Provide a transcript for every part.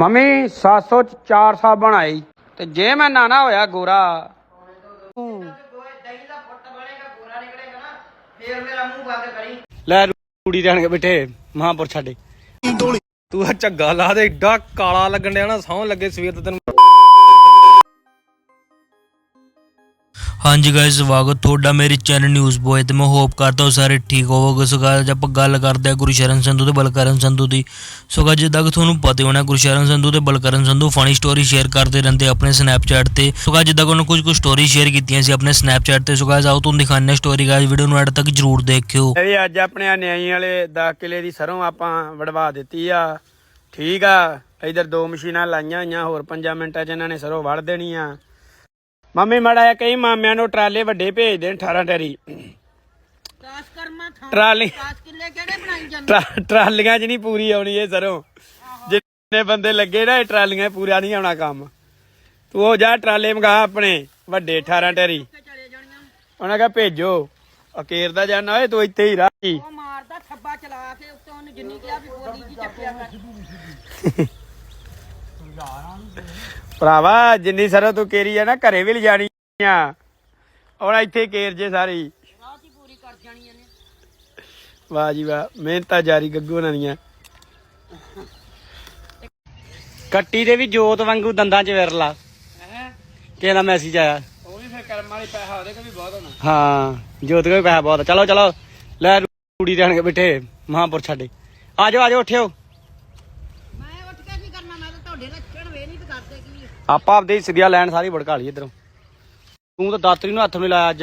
Mummy 700 ਚ 4 ਸਾਬਣ ਆਈ ਤੇ ਜੇ ਮੈਂ ਨਾਨਾ ਹੋਇਆ ਗੋਰਾ। ਲੈ ਰੂੜੀ ਰਹਿਣ ਬਿਠੇ ਮਹਾਂਪੁਰ ਛੱਡੇ। ਤੂੰ ਆ ਝੱਗਾ ਲਾ ਦੇ, ਏਡਾ ਕਾਲਾ ਲੱਗਣ ਡਿਆ ਨਾ ਸੌਂ ਲੱਗੇ ਸਵੇਰ ਤੋਂ ਤੈਨੂੰ। ਹਾਂਜੀ ਗਾਇਸ ਸਵਾਗਤ ਤੁਹਾਡਾ ਮੇਰੇ ਚੈਨਲ ਨਿਊਜ਼ ਬੋਏ ਤੇ ਮੈਂ ਹੋਪ ਕਰਦਾ ਹਾਂ ਸਾਰੇ ਠੀਕ ਹੋਵੋਗੇ। ਸੋ guys, ਆਪਾਂ ਗੱਲ ਕਰਦੇ ਹਾਂ ਗੁਰਸ਼ਰਨ ਸੰਧੂ ਤੇ ਬਲਕਰਨ ਸੰਧੂ ਦੀ। ਸੋ guys, ਜਿੱਦਾਂ ਕਿ ਤੁਹਾਨੂੰ ਪਤਾ ਹੋਣਾ ਗੁਰਸ਼ਰਨ ਸੰਧੂ ਤੇ Balkaran Sandhu funny story share ਕਰਦੇ ਰਹਿੰਦੇ ਆਪਣੇ ਸਨੈਪਚੈਟ ਤੇ। ਸੋ guys, ਜਿੱਦਾਂ ਕਿ ਉਹਨਾਂ ਕੁਝ ਕੁ ਸਟੋਰੀ ਸ਼ੇਅਰ ਕੀਤੀਆਂ ਸੀ ਆਪਣੇ ਸਨੈਪਚੈਟ ਤੇ। ਸੋ guys, ਆਓ ਤੁਹਾਨੂੰ ਦਿਖਾਉਂਦੇ ਸਟੋਰੀ ਗਾਇਸ ਵੀਡੀਓ ਨੂੰ ਐਡ ਤੱਕ ਜਰੂਰ ਦੇਖਿਓ। ਇਹ ਅੱਜ ਆਪਣੇ ਨਿਆਈ ਵਾਲੇ 10 ਕਿਲੇ ਦੀ ਸਰੋਂ ਆਪਾਂ ਵੜਵਾ ਦਿੱਤੀ ਆ। ਠੀਕ ਆ ਇਧਰ ਦੋ ਮਸ਼ੀਨਾਂ ਲਾਈਆਂ ਹੋਈਆਂ ਹੋਰ 5 ਮਿੰਟਾਂ 'ਚ ਇਹਨਾਂ ਨੇ ਸਰੋਂ ਵੜ ਦੇਣੀ ਆ। ਮੰਮੀ ਮੜਾ ਕਈ ਮਾਮਿਆਂ ਨੂੰ ਟਰਾਲੇ ਵੱਡੇ ਭੇਜ ਦੇਣ 18 ਟਰੀ ਕਾਸ ਕਰਮਾ ਥਾਂ ਟਰਾਲੀ ਕਾਸ ਕਿੱਲੇ ਕਿਹੜੇ ਬਣਾਈ ਜਾਂਦੇ? ਟਰਾ- ਟਰਾਲੀਆਂ 'ਚ ਨਹੀਂ ਪੂਰੀ ਆਉਣੀ ਇਹ ਸਰੋਂ। ਜਿੰਨੇ ਬੰਦੇ ਲੱਗੇ ਨਾ ਇਹ ਟਰਾਲੀਆਂ 'ਚ ਪੂਰਾ ਨਹੀਂ ਆਉਣਾ ਕੰਮ। ਤੂੰ ਉਹ ਜਾ ਟਰਾਲੇ ਮੰਗਾ ਆਪਣੇ ਵੱਡੇ 18 ਟਰੀ ਤੇ ਚਲੇ ਜਾਣੀਆਂ? ਉਹਨਾਂ ਕਹਾ ਭੇਜੋ। ਅਕੇਰ ਦਾ ਜਾਣਾ ਓਏ ਤੂੰ ਇੱਥੇ ਹੀ ਰਹਿ। ਉਹ ਮਾਰਦਾ ਥੱਬਾ ਚਲਾ ਕੇ ਉੱਤੇ ਉਹਨੂੰ ਜਿੰਨੀ ਕਿਹਾ ਵੀ ਬੋਲੀ ਜੀ ਚੱਕਿਆ ਕਰ। ਭਰਾਵਾ ਜਿੰਨੀ ਸਰੋਂ ਤੂੰ ਕੇਰੀ ਆ ਨਾ ਘਰੇ ਵੀ ਲਿਜਾਣੀ ਆ। ਹੁਣ ਇੱਥੇ ਕੇਰ ਜੇ ਸਾਰੀ। ਰਾਤ ਹੀ ਪੂਰੀ ਕਰ ਜਾਣੀ ਇਹਨੇ ਵਾਹ ਜੀ ਵਾਹ ਮਿਹਨਤਾਂ ਜਾਰੀ ਗੱਗੂ ਉਹਨਾਂ ਦੀਆਂ। ਕੱਟੀ ਦੇ ਵੀ ਜੋਤ ਵਾਂਗੂ ਦੰਦਾਂ 'ਚ ਵਿਰਲਾ ਕਿਹਦਾ ਮੈਸੇਜ ਆਇਆ? ਉਹ ਵੀ ਫਿਰ ਕਰਮ ਵਾਲੀ ਪੈਸਾ ਉਹਦੇ ਕੋਲ ਵੀ ਬਹੁਤ ਹੋਣਾ। ਹਾਂ ਜੋਤ ਕੋਲ ਵੀ ਪੈਸਾ ਬਹੁਤ। ਚਲੋ ਚਲੋ। ਲੈ ਰੂੜੀ ਰਹਿਣ ਕੇ ਬਿਠੇ। ਮਹਾਂਪੁਰ ਛੱਡੇ। ਆਜੋ ਆਜੋ ਉੱਠਿਓ ਮੈਂ ਉੱਠ ਕੇ ਕੀ ਕਰਨਾ ਮੈਂ ਤਾਂ ਤੁਹਾਡੇ ਲੱਛਣ ਵੇ ਨਹੀਂ ਤੇ ਕਰਦੇ ਕੀ? ਆਪਾਂ ਆਪਦੇ ਸਿੱਧੀਆਂ ਲੈਣ ਸਾਰੀ ਭੜਕਾ ਲਈ ਇਧਰੋਂ। ਤੂੰ ਤਾਂ ਦਾਤਰੀ ਨੂੰ ਹੱਥ ਨਹੀਂ ਲਾਇਆ ਅੱਜ।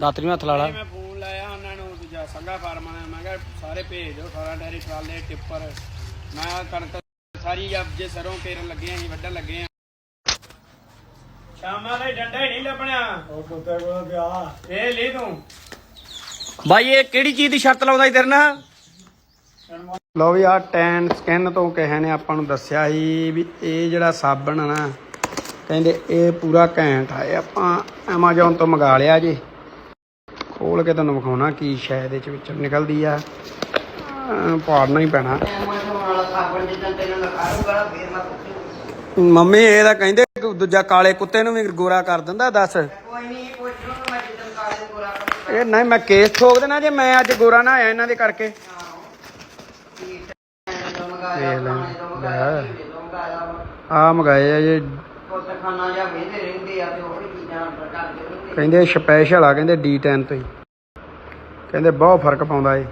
ਦਾਤਰੀ ਨੂੰ ਹੱਥ ਲਾ ਲਾ। ਮੈਂ ਫੋਨ ਲਾਇਆ ਉਹਨਾਂ ਨੂੰ ਦੂਜਾ ਸੰਗਾ ਫਾਰਮਾਂ ਨੇ। ਮੈਂ ਕਿਹਾ ਸਾਰੇ ਭੇਜ ਦਿਓ ਸਾਰਾ ਡੈਰੀ ਟਰਾਲੇ ਟਿੱਪਰ। ਮੈਂ ਕਣਕ ਸਾਰੀ ਅੱਜ ਜੇ ਸਰੋਂ ਪੇਰਨ ਲੱਗੇ ਆਂ ਵੱਢਣ ਲੱਗੇ ਆਂ। ਸ਼ਾਮਾਂ ਦਾ ਡੰਡਾ ਹੀ ਨਹੀਂ ਲੱਭਣਿਆ ਉਹ ਕੁੱਤੇ ਕੋਲ ਗਿਆ। ਇਹ ਲੈ ਤੂੰ। ਬਾਈ ਇਹ ਕਿਹੜੀ ਚੀਜ਼ ਦੀ ਸ਼ਰਤ ਲਾਉਂਦਾ ਸੀ ਤੇਰੇ ਨਾਲ? ਲਓ ਵੀ ਆ ਟੈਨ ਸਕਿਨ ਤੋਂ ਕਿਸੇ ਨੇ ਆਪਾਂ ਨੂੰ ਦੱਸਿਆ ਸੀ ਵੀ ਇਹ ਜਿਹੜਾ ਸਾਬਣ ਨਾ, ਕਹਿੰਦੇ ਇਹ ਪੂਰਾ ਘੈਂਟ ਆ, ਇਹ ਆਪਾਂ Amazon ਤੋਂ ਮੰਗਾ ਲਿਆ ਜੀ। ਖੋਲ ਕੇ ਤੁਹਾਨੂੰ ਵਿਖਾਉਣਾ ਕੀ ਸ਼ਾਇਦ ਇਹਦੇ ਚ ਨਿਕਲਦੀ ਆ। ਪਾੜਨਾ ਹੀ ਪੈਣਾ। ਮੰਮੀ, ਇਹ ਤਾਂ ਕਹਿੰਦੇ ਦੂਜਾ ਕਾਲੇ ਕੁੱਤੇ ਨੂੰ ਵੀ ਗੋਰਾ ਕਰ ਦਿੰਦਾ, ਦੱਸ। ਇਹ ਨਹੀਂ, ਮੈਂ ਕੇਸ ਠੋਕ ਦੇਣਾ ਜੇ ਮੈਂ ਅੱਜ ਗੋਰਾ ਨਾ ਆਇਆ ਇਹਨਾਂ ਦੇ ਕਰਕੇ। ਤੋਂ ਮੰਗਾਇਆ ਆ ਮੰਗਾਏ ਆ ਜੇ। ਕੋਤੇ ਖਾਣਾ ਜਾਂ ਵੇਦੇ ਰਹਿੰਦੇ ਆ ਤੇ ਉਹ ਵੀ ਚੀਜ਼ਾਂ ਆਰਡਰ ਕਰਦੇ ਰਹਿੰਦੇ ਕਹਿੰਦੇ ਸਪੈਸ਼ਲ ਆ ਕਹਿੰਦੇ D10 ਤੋਂ ਹੀ। ਕਹਿੰਦੇ ਬਹੁਤ ਫ਼ਰਕ ਪਾਉਂਦਾ ਏ।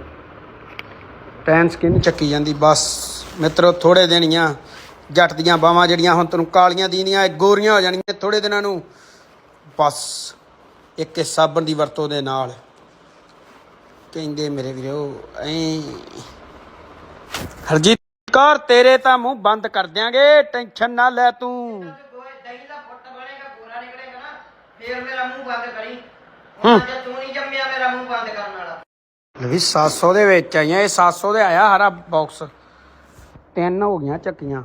ਟੈਨ ਸਕਿਨ ਚੱਕੀ ਜਾਂਦੀ ਬਸ। ਮਿੱਤਰੋ ਥੋੜੇ ਦਿਨੀਆਂ ਜੱਟ ਦੀਆਂ ਬਾਹਾਂ ਜਿਹੜੀਆਂ ਹੁਣ ਤੈਨੂੰ ਕਾਲੀਆਂ ਦੀਨੀਆਂ ਗੋਰੀਆਂ ਹੋ ਜਾਣਗੀਆਂ ਥੋੜੇ ਦਿਨਾਂ ਨੂੰ। ਬਸ ਇੱਕ ਇਹ ਸਾਬਣ ਦੀ ਵਰਤੋਂ ਦੇ ਨਾਲ। ਕਹਿੰਦੇ ਮੇਰੇ ਵੀਰੋ ਐ। ਹਰਜੀਤ ਕੌਰ ਤੇਰੇ ਤਾਂ ਮੂੰਹ ਬੰਦ ਕਰ ਦਿਆਂਗੇ ਟੈਨਸ਼ਨ ਨਾ ਲੈ ਤੂੰ। ਦਹੀਂ ਦਾ ਫੁੱਟ ਬਣੇਗਾ ਗੋਰਾ ਨਿਕਲੇਗਾ ਨਾ ਫੇਰ ਮੇਰਾ ਮੂੰਹ ਬੰਦ ਕਰੀ ਹੁਣ ਜੇ ਤੂੰ ਨਹੀਂ ਜੰਮਿਆ ਮੇਰਾ ਮੂੰਹ ਬੰਦ ਕਰਨ ਵਾਲਾ ਲੈ ਵੀ 700 ਦੇ ਵਿੱਚ ਆਈਆਂ ਇਹ 700 ਦੇ ਆਇਆ ਹਰਾ ਬਾਕਸ ਤਿੰਨ ਹੋ ਗਈਆਂ ਚੱਕੀਆਂ।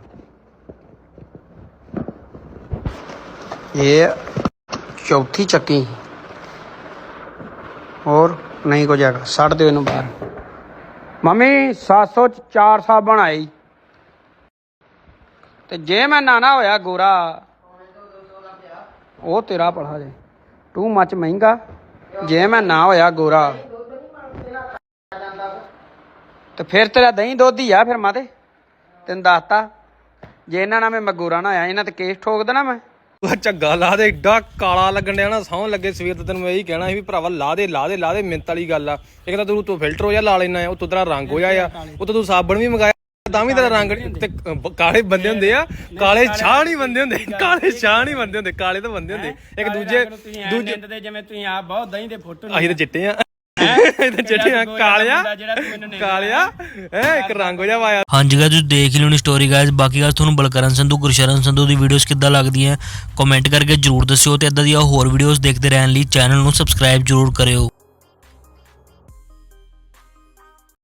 ਇਹ ਚੌਥੀ ਚੱਕੀ। ਹੋਰ ਨਹੀਂ ਕੁਝ ਹੈਗਾ ਛੱਡ ਦਿਓ ਇਹਨੂੰ ਬਾਹਰ। ਮੰਮੀ 700 ਚ 4 ਸਾਬਣ ਆਈ ਤੇ ਜੇ ਮੈਂ ਨਾ ਨਾ ਹੋਇਆ ਗੋਰਾ, ਉਹ ਤੇਰਾ ਪੜਾ ਜੇ। ਟੂ ਮੱਚ ਮਹਿੰਗਾ, ਜੇ ਮੈਂ ਨਾ ਹੋਇਆ ਗੋਰਾ। ਤੇ ਫਿਰ ਤੇਰਾ ਦਹੀਂ ਦੁੱਧ ਹੀ ਆ ਫਿਰ ਮਾਤੇ। ਤੈਨੂੰ ਦੱਸਤਾ, ਜੇ ਇਹਨਾਂ ਨਾਲ ਮੈਂ ਗੋਰਾ ਨਾ ਆਇਆ ਇਹਨਾਂ ਤੇ ਕੇਸ ਠੋਕ ਦੇਣਾ ਮੈਂ। ਝੱਗਾ ਲਾ ਦੇ, ਏਡਾ ਕਾਲਾ ਲੱਗਣ ਡਿਆ ਨਾ ਸੌਂ ਲੱਗੇ ਸਵੇਰ ਤੋਂ ਤੈਨੂੰ ਮੈਂ ਇਹੀ ਕਹਿਣਾ ਸੀ ਵੀ ਭਰਾਵਾ, ਲਾ ਦੇ ਲਾ ਦੇ ਲਾ ਦੇ ਮਿੰਤ ਵਾਲੀ ਗੱਲ ਆ। ਇੱਕ ਤਾਂ ਤੂੰ ਤੂੰ ਫਿਲਟਰ ਹੋ ਜਾ, ਲਾ ਲੈਣਾ ਆ ਤੂੰ ਤੇਰਾ ਰੰਗ ਹੋ ਜਾ ਆ। ਉਤੋਂ ਤੂੰ ਸਾਬਣ ਵੀ ਮੰਗਾਇਆ। ਤਾਂ ਵੀ ਤੇਰਾ ਰੰਗ ਤੇ ਕਾਲੇ ਬੰਦੇ ਹੁੰਦੇ ਆ। ਕਾਲੇ ਛਾਹ ਨਹੀਂ ਬੰਦੇ ਹੁੰਦੇ। ਕਾਲੇ ਛਾਹ ਨਹੀਂ ਬੰਦੇ ਹੁੰਦੇ। ਕਾਲੇ ਤਾਂ ਬੰਦੇ ਹੁੰਦੇ। ਇੱਕ ਦੂਜੇ ਦੂਜੇ ਦੇ ਜਿਵੇਂ ਤੁਸੀਂ ਆਪ ਬਹੁਤ ਦਹੀਂ ਦੇ ਫੋਟੋ ਅਸੀਂ ਤਾਂ ਚਿੱਟੇ ਆ। ਅਸੀਂ ਤਾਂ ਚਿੱਟੇ ਆ। ਕਾਲਿਆ। ਕਾਲਿਆ। ਹੈ? ਇੱਕ ਰੰਗ ਹੋ ਜਾ ਵਾਇਆ। ਹਾਂਜੀ ਗਾਇਸ ਤੁਸੀਂ ਦੇਖ ਹੀ ਲਿਓਣੀ ਸਟੋਰੀ ਗਾਇਸ ਬਾਕੀ ਗੱਲ ਤੁਹਾਨੂੰ ਬਲਕਰਨ ਸੰਧੂ ਗੁਰਸ਼ਰਨ ਸੰਧੂ ਦੀ ਵੀਡੀਓਜ਼ ਕਿੱਦਾਂ ਲੱਗਦੀਆਂ ਕਮੈਂਟ ਕਰਕੇ ਜਰੂਰ ਦੱਸਿਓ ਤੇ ਇਦਾਂ ਦੀਆਂ ਹੋਰ ਵੀਡੀਓਜ਼ ਦੇਖਦੇ ਰਹਿਣ ਲਈ ਚੈਨਲ ਨੂੰ ਸਬਸਕ੍ਰਾਈਬ ਜਰੂਰ ਕਰਿਓ।